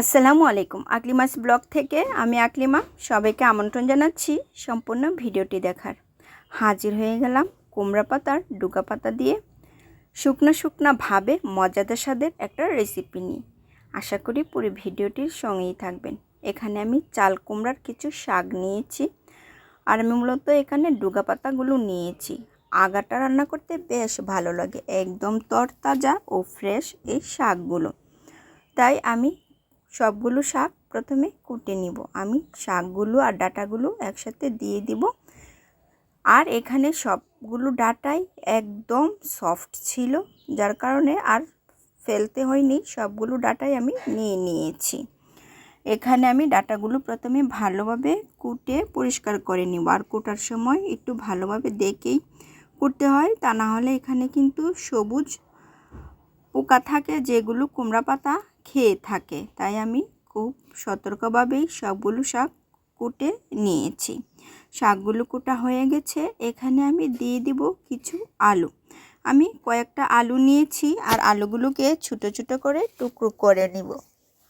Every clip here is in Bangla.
আসসালামু আলাইকুম। আকলিমাস ব্লগ থেকে আমি আকলিমা। সবাইকে আমন্ত্রণ জানাচ্ছি সম্পূর্ণ ভিডিওটি দেখার। হাজির হয়ে গেলাম কুমড়া পাতার ডুগা পাতা দিয়ে। শুকনো শুকনো ভাবে মজাদার স্বাদের একটা রেসিপি নিয়ে। আশা করি পুরো ভিডিওটির সঙ্গেই থাকবেন। এখানে আমি চাল কুমড়ার কিছু শাক নিয়েছি আর আমি মূলত এখানে ডুগা পাতাগুলো নিয়েছি। আগাটা রান্না করতে বেশ ভালো লাগে। একদম তরতাজা ও ফ্রেশ এই শাকগুলো। তাই আমি সবগুলো শাক প্রথমে কুটে নিব। আমি শাকগুলো আর ডাটাগুলো একসাথে দিয়ে দিব। আর এখানে সবগুলো ডাটাই একদম সফট ছিল, যার কারণে আর ফেলতে হয়নি। সবগুলো ডাটাই আমি নিয়ে নিয়েছি। এখানে আমি ডাটাগুলো প্রথমে ভালোভাবে কুটে পরিষ্কার করে নিব। আর কুটার সময় একটু ভালোভাবে দেখেই কুটতে হয়। তা না হলে এখানে কিন্তু সবুজ পোকা থাকে, যেগুলো কুমড়া পাতা খেয়ে থাকে। তাই আমি খুব সতর্কভাবেই সবগুলো শাক কুটে নিয়েছি। শাকগুলো কুটা হয়ে গেছে। এখানে আমি দিয়ে দিব কিছু আলু। আমি কয়েকটা আলু নিয়েছি আর আলুগুলোকে ছোটো ছোটো করে টুকরো করে নিব।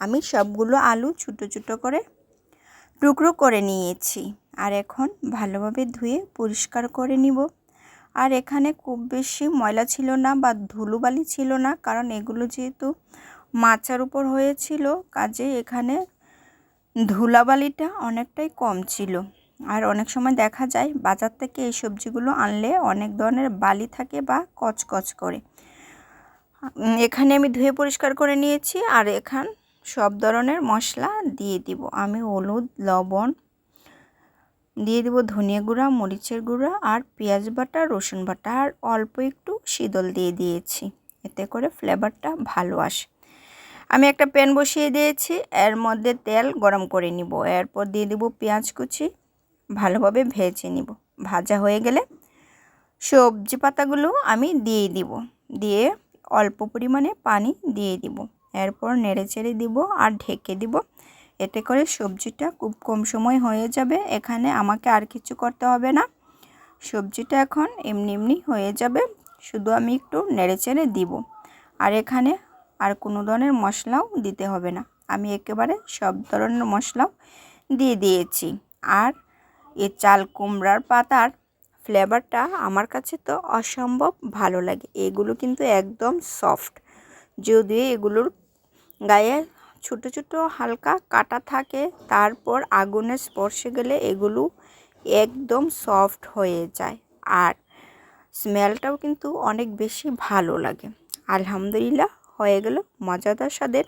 আমি সবগুলো আলু ছোটো ছোটো করে টুকরো করে নিয়েছি আর এখন ভালোভাবে ধুয়ে পরিষ্কার করে নিব। আর এখানে খুব বেশি ময়লা ছিল না বা ধুলোবালি ছিল না, কারণ এগুলো যেহেতু মাচার উপর হয়েছিল, কাজে এখানে ধুলাবালিটা অনেকটাই কম ছিল। আর অনেক সময় দেখা যায়, বাজার থেকে এই সবজিগুলো আনলে অনেক ধরনের বালি থাকে বা কচকচ করে। এখানে আমি ধুয়ে পরিষ্কার করে নিয়েছি আর এখান সব ধরনের মশলা দিয়ে দিব। আমি হলুদ, লবণ দিয়ে দিব, ধনিয়া গুঁড়া, মরিচের গুঁড়া আর পেঁয়াজ বাটা, রসুন বাটা। আর অল্প একটু শীতল দিয়ে দিয়েছি। এতে করে ফ্লেভারটা ভালো আসে। আমি একটা প্যান বসিয়ে দিয়েছি, এর মধ্যে তেল গরম করে নিব। এরপর দিয়ে দেব পেঁয়াজ কুচি, ভালোভাবে ভেজে নিব। ভাজা হয়ে গেলে সবজি পাতাগুলো আমি দিয়ে দিব। দিয়ে অল্প পরিমাণে পানি দিয়ে দিব। এরপর নেড়ে চেড়ে দিব আর ঢেকে দিব। এতে করে সবজিটা খুব কম সময় হয়ে যাবে। এখানে আমাকে আর কিছু করতে হবে না। সবজিটা এখন এমনি এমনি হয়ে যাবে। শুধু আমি একটু নেড়ে চেড়ে দিব। আর এখানে আর কোনো ধরনের মশলাও দিতে হবে না। আমি একেবারে সব ধরনের মশলাও দিয়ে দিয়েছি। আর এ চাল কুমড়ার পাতার ফ্লেভারটা আমার কাছে তো অসম্ভব ভালো লাগে। এগুলো কিন্তু একদম সফট। যদিও এগুলোর গায়ে ছোট ছোট হালকা কাটা থাকে, তারপর আগুনের স্পর্শে গেলে এগুলো একদম সফট হয়ে যায়। আর স্মেলটাও কিন্তু অনেক বেশি ভালো লাগে। আলহামদুলিল্লাহ হয়ে গেল মজাদার স্বাদের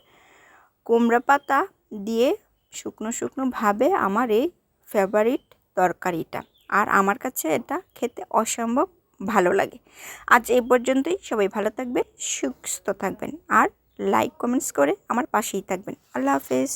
কুমড়া পাতা দিয়ে শুকনো শুকনোভাবে আমার এই ফেভারিট তরকারিটা। আর আমার কাছে এটা খেতে অসম্ভব ভালো লাগে। আজ এই পর্যন্তই। সবাই ভালো থাকবেন, সুস্থ থাকবেন, আর লাইক কমেন্টস করে আমার পাশেই থাকবেন। আল্লাহ হাফেজ।